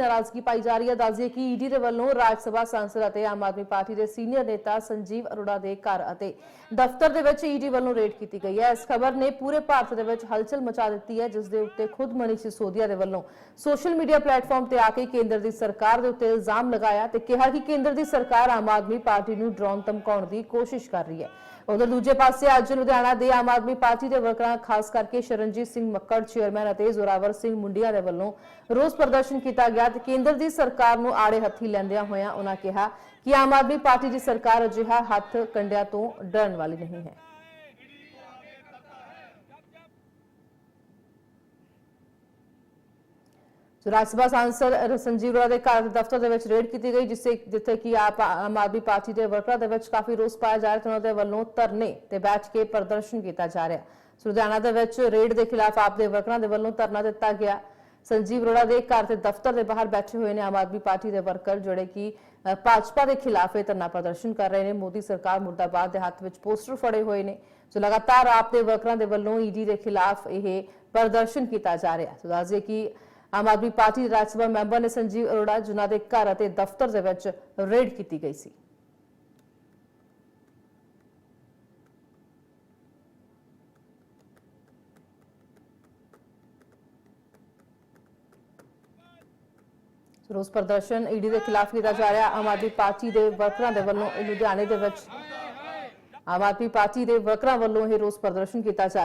ਨਾਰਾਜ਼ਗੀ ਪਾਈ ਜਾ ਰਹੀ ਹੈ। ਦੱਸਦੀਏ ਕਿ ਈਡੀ ਦੇ ਵੱਲੋਂ ਰਾਜ ਸਭਾ ਸੰਸਦ ਅਤੇ ਆਮ ਆਦਮੀ ਪਾਰਟੀ ਦੇ ਸੀਨੀਅਰ ਨੇਤਾ ਸੰਜੀਵ ਅਰੋੜਾ ਦੇ ਘਰ ਅਤੇ ਦਫ਼ਤਰ ਦੇ ਵਿੱਚ ਈਡੀ ਵੱਲੋਂ ਰੇਡ ਕੀਤੀ ਗਈ ਹੈ। ਇਸ ਖਬਰ ਨੇ ਪੂਰੇ ਭਾਰਤ ਦੇ ਵਿੱਚ ਹਲਚਲ ਮਚਾ ਦਿੱਤੀ ਹੈ, ਜਿਸ ਦੇ ਉੱਤੇ ਖੁਦ ਮਨੀਸ਼ ਸਿਸੋਦੀਆ ਦੇ ਵੱਲੋਂ ਸੋਸ਼ਲ ਮੀਡੀਆ ਪਲੇਟਫਾਰਮ ਤੇ ਆ ਕੇ ਕੇਂਦਰ ਦੀ ਸਰਕਾਰ ਦੇ ਉੱਤੇ ਇਲਜ਼ਾਮ ਲਗਾਇਆ ਤੇ ਕਿਹਾ ਕਿ ਕੇਂਦਰ ਦੀ ਸਰਕਾਰ ਆਮ ਆਦਮੀ ਪਾਰਟੀ ਨੂੰ ਡਰਾਉਣ ਧਮਕਾਉਣ ਦੀ ਕੋਸ਼ਿਸ਼ ਕਰ ਰਹੀ ਹੈ। ਉਧਰ ਦੂਜੇ ਪਾਸੇ ਅੱਜ ਲੁਧਿਆਣਾ ਦੇ ਆਮ ਆਦਮੀ ਪਾਰਟੀ ਦੇ ਵਰਕਰਾਂ, ਖਾਸ ਕਰਕੇ ਸ਼ਰਨਜੀਤ ਸਿੰਘ ਮੱਕੜ, ਚੇਅਰਮੈਨ ਅਤੇ ਜ਼ੋਰਾਵਰ ਸਿੰਘ ਮੁੰਡੀਆਂ ਦੇ ਵੱਲੋਂ ਰੋਸ ਪ੍ਰਦਰਸ਼ਨ ਕੀਤਾ ਗਿਆ ਤੇ ਕੇਂਦਰ ਦੀ ਸਰਕਾਰ ਨੂੰ ਆੜੇ ਹੱਥੀ ਲੈਂਦਿਆਂ ਹੋਇਆਂ ਉਹਨਾਂ ਕਿਹਾ ਕਿ ਆਮ ਆਦਮੀ ਪਾਰਟੀ ਦੀ ਸਰਕਾਰ ਅਜਿਹਾ ਹੱਥ ਕੰਡਿਆਂ ਤੋਂ ਡਰਨ ਵਾਲੀ ਨਹੀਂ ਹੈ। ਸੋ ਰਾਜ ਸਭਾ ਸਾਂਸਦ ਸੰਜੀਵ ਅਰੋੜਾ ਦੇ ਘਰ ਦੇ ਦਫ਼ਤਰ ਦੇ ਵਿੱਚ ਰੇਡ ਕੀਤੀ ਗਈ, ਜਿਸੇ ਜਿੱਥੇ ਕਿ ਆਪ ਆਮ ਆਦਮੀ ਪਾਰਟੀ ਦੇ ਵਰਕਰਾਂ ਦੇ ਵਿੱਚ ਕਾਫੀ ਰੋਸ ਪਾਇਆ ਜਾ ਰਿਹਾ ਤੇ ਉਹਨਾਂ ਦੇ ਵੱਲੋਂ ਧਰਨੇ ਤੇ ਬੈਠ ਕੇ ਪ੍ਰਦਰਸ਼ਨ ਕੀਤਾ ਜਾ ਰਿਹਾ। ਸੋ ਦੇ ਵਿੱਚ ਰੇਡ ਦੇ ਖਿਲਾਫ ਆਪ ਦੇ ਵਰਕਰਾਂ ਦੇ ਵੱਲੋਂ ਧਰਨਾ ਦਿੱਤਾ ਗਿਆ। ਸੰਜੀਵ ਅਰੋੜਾ ਦੇ ਘਰ ਤੇ ਦਫ਼ਤਰ ਦੇ ਬਾਹਰ ਬੈਠੇ ਹੋਏ ਨੇ ਆਮ ਆਦਮੀ ਪਾਰਟੀ ਦੇ ਵਰਕਰ, ਜਿਹੜੇ ਕਿ ਭਾਜਪਾ ਦੇ ਖਿਲਾਫ ਇਹ ਧਰਨਾ ਪ੍ਰਦਰਸ਼ਨ ਕਰ ਰਹੇ ਨੇ। ਮੋਦੀ ਸਰਕਾਰ ਮੁਰਦਾਬਾਦ ਦੇ ਹੱਥ ਵਿੱਚ ਪੋਸਟਰ ਫੜੇ ਹੋਏ ਨੇ। ਸੋ ਲਗਾਤਾਰ ਆਪ ਦੇ ਵਰਕਰਾਂ ਦੇ ਵੱਲੋਂ ਈਡੀ ਦੇ ਖਿਲਾਫ ਇਹ ਪ੍ਰਦਰਸ਼ਨ ਕੀਤਾ ਜਾ ਰਿਹਾ। ਸੋ ਦੱਸਦੇ ਕਿ ਆਮ ਆਦਮੀ ਪਾਰਟੀ ਦੇ ਰਾਜ ਸਭਾ ਮੈਂਬਰ ਨੇ ਸੰਜੀਵ ਅਰੋੜਾ, ਜਿਨ੍ਹਾਂ ਦੇ ਘਰ ਅਤੇ ਦਫ਼ਤਰ ਦੇ ਵਿੱਚ ਰੇਡ ਕੀਤੀ ਗਈ ਸੀ। ਰੋਸ ਪ੍ਰਦਰਸ਼ਨ ਈਡੀ ਦੇ ਖਿਲਾਫ ਕੀਤਾ ਜਾ ਰਿਹਾ। ਆਮ ਆਦਮੀ ਪਾਰਟੀ ਦੇ ਵਰਕਰਾਂ ਦੇ ਵੱਲੋਂ ਲੁਧਿਆਣੇ ਦੇ ਵਿੱਚ ਆਮ ਆਦਮੀ ਪਾਰਟੀ ਦੇ ਵਰਕਰਾਂ ਵੱਲੋਂ ਇਹ ਰੋਸ ਪ੍ਰਦਰਸ਼ਨ ਕੀਤਾ ਜਾ